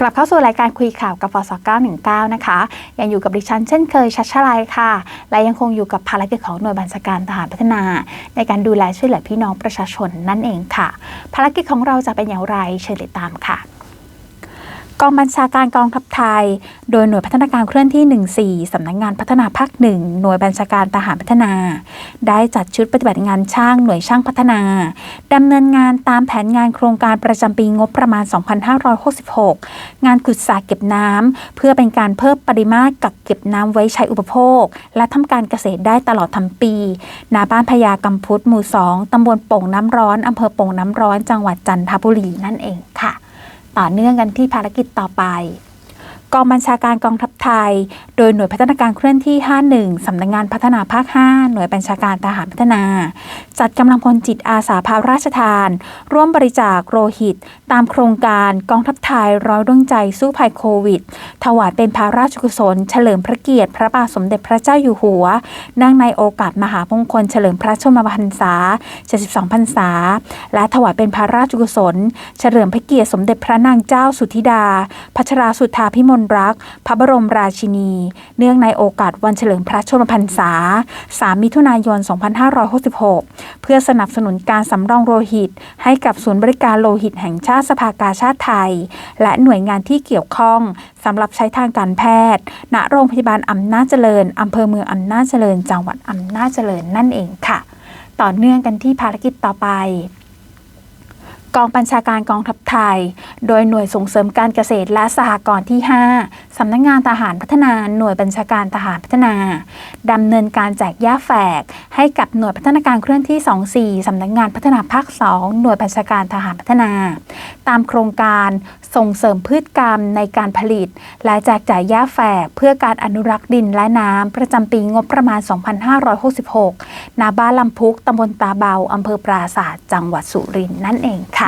กลับเข้าสู่รายการคุยข่าวกับฟส919 นะคะ ยังอยู่กับดิฉันเช่นเคยชัชชาลัยค่ะ และยังคงอยู่กับภารกิจของหน่วยบัญชาการทหารพัฒนา ในการดูแลช่วยเหลือพี่น้องประชาชนนั่นเองค่ะ ภารกิจของเราจะเป็นอย่างไรเชิญติดตามค่ะ กองบัญชาการกองทัพไทย โดยหน่วยพัฒนาการเคลื่อนที่ 14 สำนักงานพัฒนาภาคหนึ่งหน่วยบัญชาการทหารพัฒนา ได้จัดชุดปฏิบัติงานช่างหน่วยช่างพัฒนาดำเนินงานตามแผนงานโครงการประจำปีงบประมาณ 2566 งานขุดสระเก็บน้ำเพื่อเป็นการเพิ่มปริมาตรกักเก็บน้ำไว้ใช้อุปโภค และทำการเกษตรได้ตลอดทั้งปีณบ้านพญากำพุทหมู่ 2 ตำบลโป่งน้ำร้อนอำเภอโป่งน้ำร้อนจังหวัดจันทบุรีนั่นเองค่ะ ต่อเนื่องกันที่ภารกิจต่อไป กองบัญชาการกองทัพไทย โดยหน่วยพัฒนาการเคลื่อนที่ 51 สำนักงงานพัฒนาภาค 5 หน่วยบัญชาการทหารพัฒนา จัดกำลังพลจิตอาสาพาราชทาน ร่วมบริจาคโลหิต ตามโครงการกองทัพไทยร้อยดวงใจสู้ภัยโควิด ถวายเป็นพระราชกุศล เฉลิมพระเกียรติ พระบาทสมเด็จพระเจ้าอยู่หัวเนื่องในโอกาสมหามงคลเฉลิมพระชนมพรรษา 72 พรรษา และถวายเป็นพระราชกุศล เฉลิมพระเกียรติสมเด็จพระนางเจ้าสุธิดา พัชราสุธาพิมลรัก พระบรมราชินี เนื่องในโอกาสวันเฉลิมพระชนมพรรษา 3 มิถุนายน 2566 เพื่อสนับสนุนการสำรองโลหิต ให้กับศูนย์บริการโลหิตแห่งชาติสภากาชาติไทย และหน่วยงานที่เกี่ยวข้องสำหรับใช้ทางการแพทย์ ณ โรงพยาบาลอำนาจเจริญอำเภอเมืองอำนาจเจริญ จังหวัดอำนาจเจริญนั่นเองค่ะ ต่อเนื่องกันที่ภารกิจต่อไป กองบัญชาการกองทัพไทย โดยหน่วยส่งเสริมการเกษตรและสหกรณ์ที่ 5 สำนักงงานทหารพัฒนา หน่วยบัญชาการทหารพัฒนาดำเนินการแจกหญ้าแฝก ให้กับหน่วยพัฒนาการเคลื่อนที่ 24 สำนักงานพัฒนาภาค 2 หน่วยบัญชาการทหารพัฒนา ตามโครงการส่งเสริมพืชกรรมในการผลิต และแจกจ่ายหญ้าแฝกเพื่อการอนุรักษ์ดินและน้ำประจำปีงบประมาณ 2566ณบ้านลำพุกตำบลตาเบาอำเภอปราศาสตร์จังหวัดสุรินทร์นั่นเองค่ะ